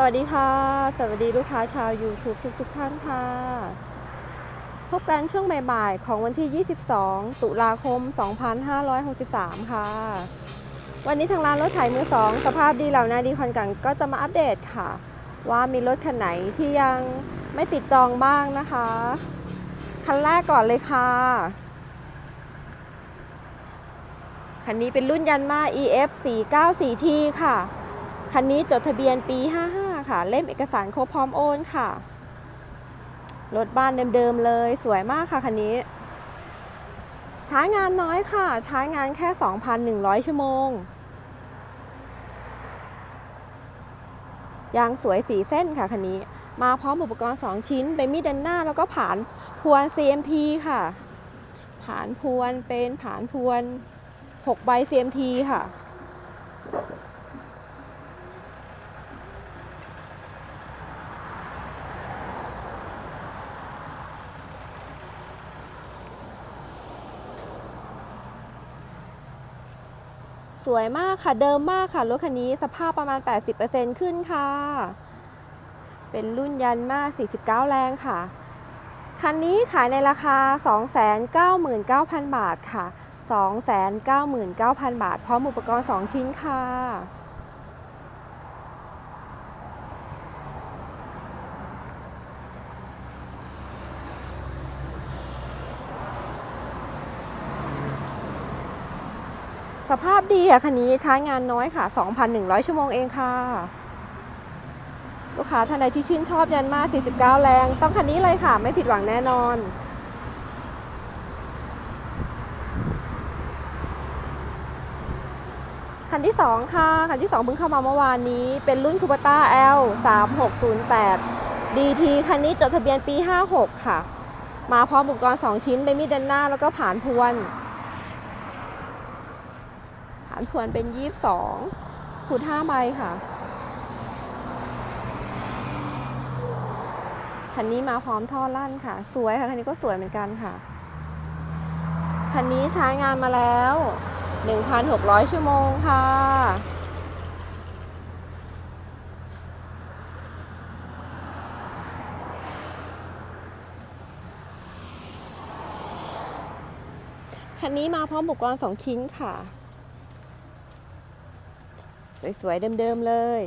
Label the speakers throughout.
Speaker 1: สวัสดีค่ะ สวัสดีลูกค้าชาว YouTube ทุกทุกๆท่านค่ะ พบกันช่วงบ่ายๆของวันที่ 22 ตุลาคม 2563 ค่ะ วันนี้ทางร้านรถไถมือสองสภาพดีเหล่านาดีคอนกันก็จะมาอัปเดตค่ะ ว่ามีรถคันไหนที่ยังไม่ติดจองบ้างนะคะ คันแรกก่อนเลยค่ะ คันนี้เป็นรุ่นยันมา EF 494T ค่ะคันนี้จดทะเบียนปี55 ค่ะ เล่มเอกสารครบพร้อมโอนค่ะ รถบ้านเดิมๆเลย สวยมากค่ะคันนี้ ใช้งานน้อยค่ะ ใช้งานแค่ 2,100 ชั่วโมง ยางสวยสีเส้นค่ะคันนี้ มาพร้อมอุปกรณ์ 2 ชิ้นเป็นมีดดันหน้า แล้วก็ผานพวน CMT ค่ะ ผานพวนเป็นผานพวน6ใบ CMT ค่ะ สวยมากค่ะเดิมมากค่ะรถคันนี้สภาพประมาณ 80%ขึ้นค่ะ เป็นรุ่นยันมา49 แรงค่ะ คันนี้ขายในราคา 299,000 บาทค่ะ 299,000 บาท พร้อมอุปกรณ์ 2 ชิ้นค่ะ สภาพดีอะคันนี้ใช้งานน้อยค่ะ 2,100 ชั่วโมงเองค่ะ ลูกค้าท่านใดที่ชื่นชอบยันมา 49 แรง ต้องคันนี้เลยค่ะ ไม่ผิดหวังแน่นอนคันที่ 2 ค่ะ คันที่ 2 เพิ่งเข้ามาเมื่อวานนี้ เป็นรุ่นคูปต้า L 3608 DT คันนี้จดทะเบียนปี 56 ค่ะ มาพร้อมอุปกรณ์ 2 ชิ้นเป็นมีดดันหน้าแล้วก็ผ่านพวน ฐานทวนเป็น 22ขูด5ใบค่ะ คันนี้มาพร้อมท่อลั่นค่ะ สวยค่ะ คันนี้ก็สวยเหมือนกันค่ะ คันนี้ใช้งานมาแล้ว 1,600 ชั่วโมงค่ะคันนี้มาพร้อมอุปกรณ์2ชิ้นค่ะ สวยๆเดิมๆเลย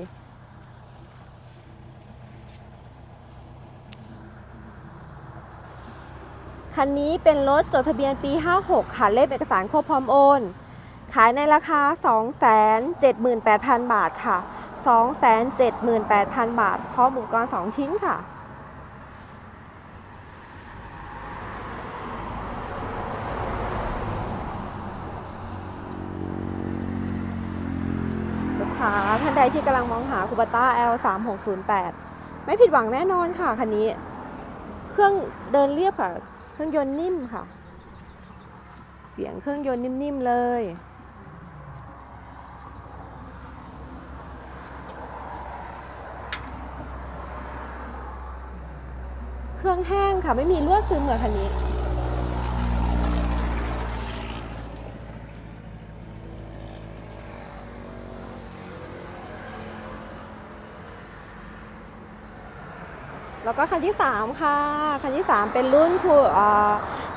Speaker 1: คันนี้เป็นรถจดทะเบียนปี 56 ค่ะเลขเอกสารครบพร้อมโอน ขายในราคา 278,000 บาทค่ะ 278,000 บาท พร้อมอุปกรณ์ 2 ชิ้นค่ะ ลูกค้า ท่านใดที่กำลังมองหาคูปต้า L 3 6 0 8ไม่ผิดหวังแน่นอนค่ะคันนี้ เครื่องเดินเรียบค่ะ เครื่องยนต์นิ่มค่ะ เสียงเครื่องยนต์นิ่มๆเลยเครื่องแห้งค่ะ ไม่มีรั่วซึมค่ะคันนี้ แล้วก็คันที่ 3 ค่ะ คันที่ 3 เป็นรุ่นคืออ่า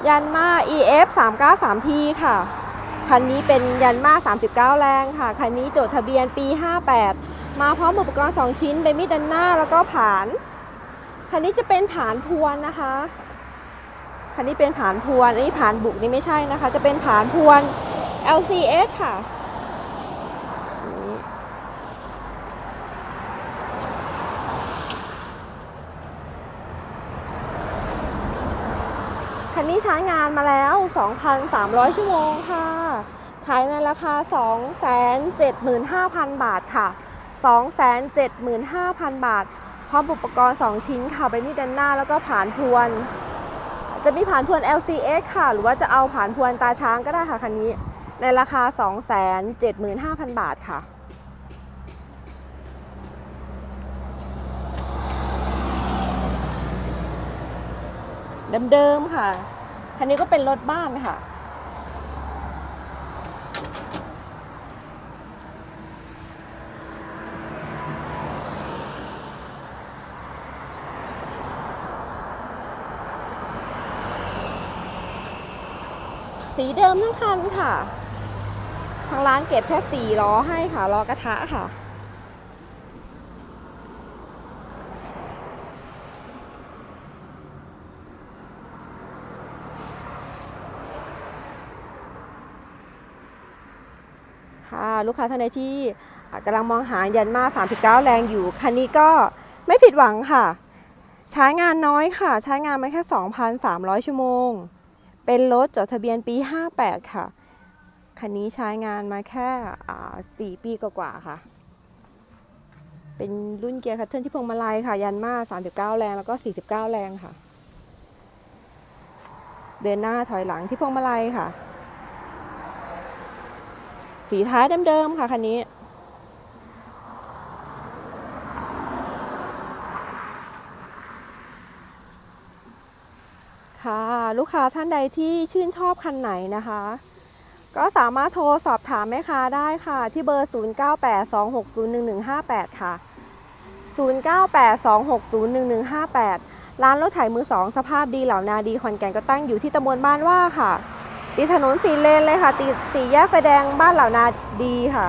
Speaker 1: ยันมา EF 393T ค่ะ คันนี้เป็นยันมา 39 แรงค่ะ คันนี้จดทะเบียนปี 58 มาพร้อมอุปกรณ์ 2 ชิ้นเป็นมีดดันหน้าแล้วก็ผาน คันนี้จะเป็นผานพวนนะคะ คันนี้เป็นผานพวนอันนี้ผานบุกนี่ไม่ใช่นะคะ จะเป็นผานพวน LCS ค่ะ คันนี้ใช้งานมาแล้ว 2,300 ชั่วโมงค่ะ ขายในราคา 275,000 บาทค่ะ 275,000 บาท พร้อมอุปกรณ์ 2 ชิ้นค่ะ เป็นมีดดันหน้าแล้วก็ผ่านพวน จะมีผ่านพวน LCX ค่ะ หรือว่าจะเอาผ่านพวนตาช้างก็ได้ค่ะคันนี้ ในราคา 275,000 บาทค่ะ เดิมๆค่ะ คันนี้ก็เป็นรถบ้านค่ะ สีเดิมทั้งคันค่ะ ทางร้านเก็บแค่สีล้อให้ค่ะล้อกระทะค่ะ ค่ะลูกค้าท่านใดที่กำลังมองหายันมา 39 แรงอยู่ คันนี้ก็ไม่ผิดหวังค่ะ ใช้งานน้อยค่ะ ใช้งานมาแค่ 2,300 ชั่วโมง เป็นรถจดทะเบียนปี 58 ค่ะ คันนี้ใช้งานมาแค่ 4 ปีกว่าๆค่ะ เป็นรุ่นเกียร์คัตเทิลที่พวงมาลัยค่ะ ยันมา 39 แรง แล้วก็ 49 แรงค่ะ เดินหน้าถอยหลังที่พวงมาลัยค่ะ ฝีท้ายเดิมๆค่ะคันนี้ ค่ะ ลูกค้าท่านใดที่ชื่นชอบคันไหนนะคะ ก็สามารถโทรสอบถามแม่ค้าได้ค่ะ ที่เบอร์ 0982601158 ค่ะ 0982601158 ร้านรถไถมือสองสภาพดีเหล่านาดีขอนแก่นก็ตั้งอยู่ที่ตำบลบ้านว่าค่ะ ติดถนนสีเลนเลยค่ะติดตีแยกไฟแดงบ้านเหล่านาดีค่ะ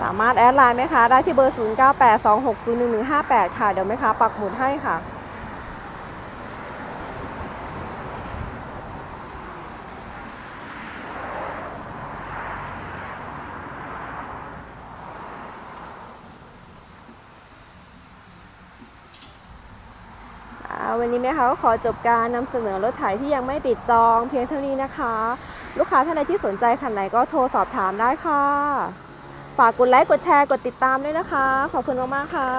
Speaker 1: สามารถแอดไลน์ไหมคะ ได้ที่เบอร์ 0982601158 ค่ะ เดี๋ยวไหมคะปักหมุดให้ค่ะ วันนี้แม่ค้าก็ขอจบการนำเสนอรถไถที่ยังไม่ติดจอง เพียงเท่านี้นะคะ ลูกค้าท่านใดที่สนใจคันไหนก็โทรสอบถามได้ค่ะ ฝากกดไลค์กดแชร์กดติดตามด้วยนะคะ ขอบคุณมากๆค่ะ